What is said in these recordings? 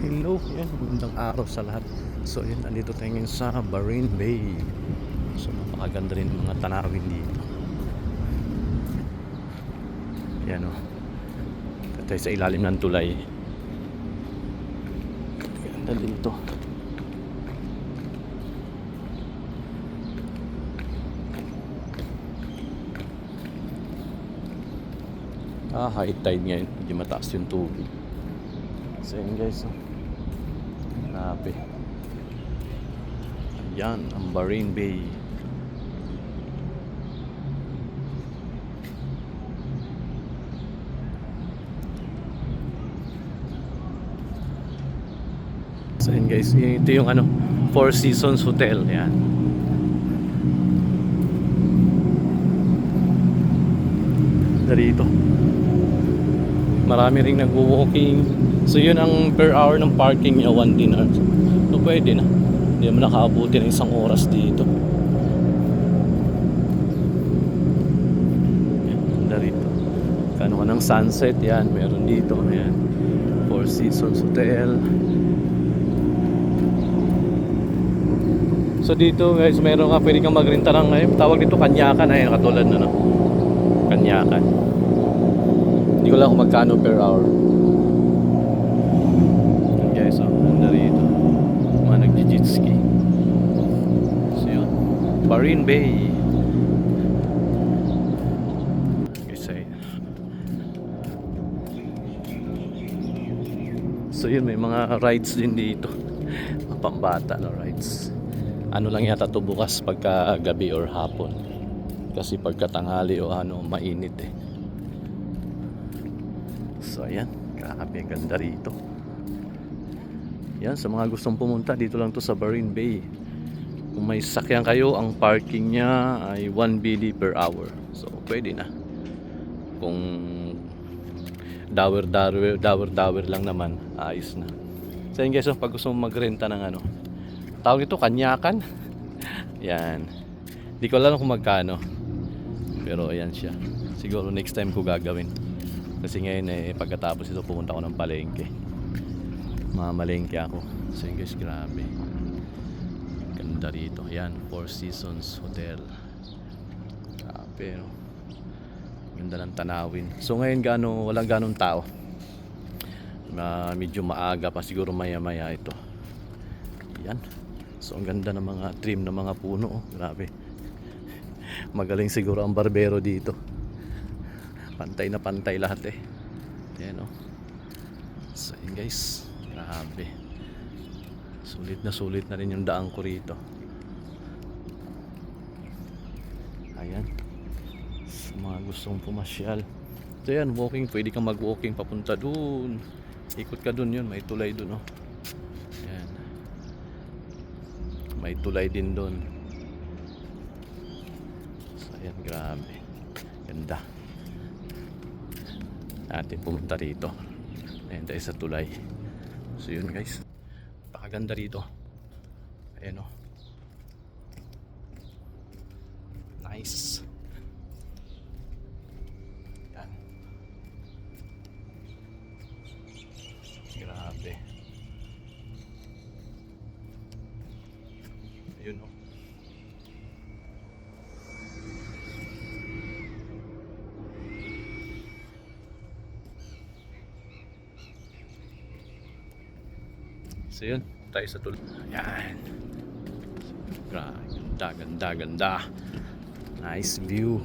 Hello, yan, magandang araw sa lahat. So, yan, andito tayo ngayon sa Bahrain Bay. So, napakaganda rin mga tanawin dito. Yan o. Oh. tayo sa ilalim ng tulay. Ganda dito. Ah, high tide ngayon. Hindi mataas yung tubig. So guys. Oh. Grabe. Ayan, ang Bahrain Bay. So guys, ito yung ano, Four Seasons Hotel. Yan. Darito. Marami ring nag-walking. So yun ang per hour ng parking niya, 1 dinar. So pwede na. Hindi mo nakaabuti ng isang oras dito. Ganda rito. Kano ka ng sunset, yan. Meron dito. Yan. Four Seasons Hotel. So dito guys, meron nga pwede kang magrenta ng eh, tawag dito kanyakan ay katulad na no. Kanyakan. Hindi ko lang kung magkano per hour. Yan guys, oh, ganda rito. Mga nagji-jet ski. So yun. Bahrain Bay. So yun, may mga rides din dito. Pambata na rides. Ano lang yata to bukas pagka gabi or hapon. Kasi pagka tanghali o ano, mainit eh. So ayan, grabe ganda rito. Yan, sa mga gustong pumunta, dito lang to sa Bahrain Bay. Kung may sakyan kayo, ang parking niya ay 1 BD per hour. So, pwede na. Kung dower dower lang naman, ayos na. So yun guys, oh, pag gusto mo magrenta ng ano, tawag ito kanyakan. yan. Hindi ko alam kung magkano. Pero ayan siya. Siguro next time ko gagawin. Kasi ngayon eh, pagkatapos ito pumunta ako ng palengke. Mamalengke ako. So yun guys, grabe. Ganda rito. Yan, Four Seasons Hotel. Grabe, no? Ganda ng tanawin. So ngayon gano, walang ganong tao. Na medyo maaga pa siguro maya maya ito. Yan. So ang ganda ng mga trim ng mga puno. Oh. Grabe. Magaling siguro ang barbero dito. Pantay na pantay lahat eh. Yan oh. So yun guys. Grabe. Sulit na sulit na rin yung daan ko rito. Ayan. Sa mga gustong pumasyal. So yan, walking. Pwede kang mag-walking papunta dun. Ikot ka dun yun. May tulay dun oh. Ayan. May tulay din dun. Ayan, grabe. Ganda. Natin pumunta rito. Ayan tayo sa tulay. So yun guys. Pakaganda rito. Ayan oh. Nice. Yan. Grabe. Ayun oh. So yun, tayo sa tulay. Yan. Gra- Ganda, ganda, ganda. Nice view.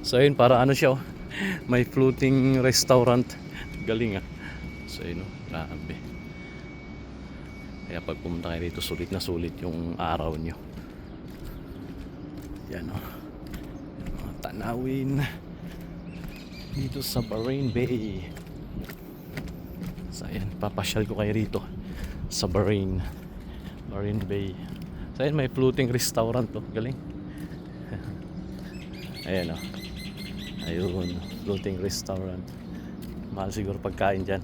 So yun, para ano siya oh. May floating restaurant. Galing ah. So yun oh, grabe. Kaya pag pumunta kayo dito, sulit na sulit yung araw nyo. Yan oh. Tanawin. Dito sa Bahrain Bay. So ayan, papasyal ko kayo rito sa Bahrain. Bahrain Bay. So ayan, may floating restaurant to. Galing. ayan o. Ayun, floating restaurant. Mahal siguro pagkain dyan.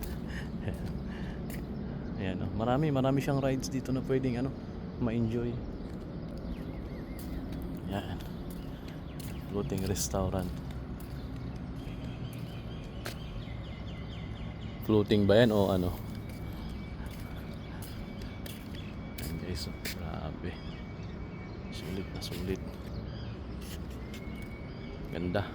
ayan o. Marami, marami siyang rides dito na pwedeng ano, ma-enjoy. Yan. Floating restaurant. Floating ba yan o ano? Ayan guys, oh, grabe. Sulit na sulit. Ganda.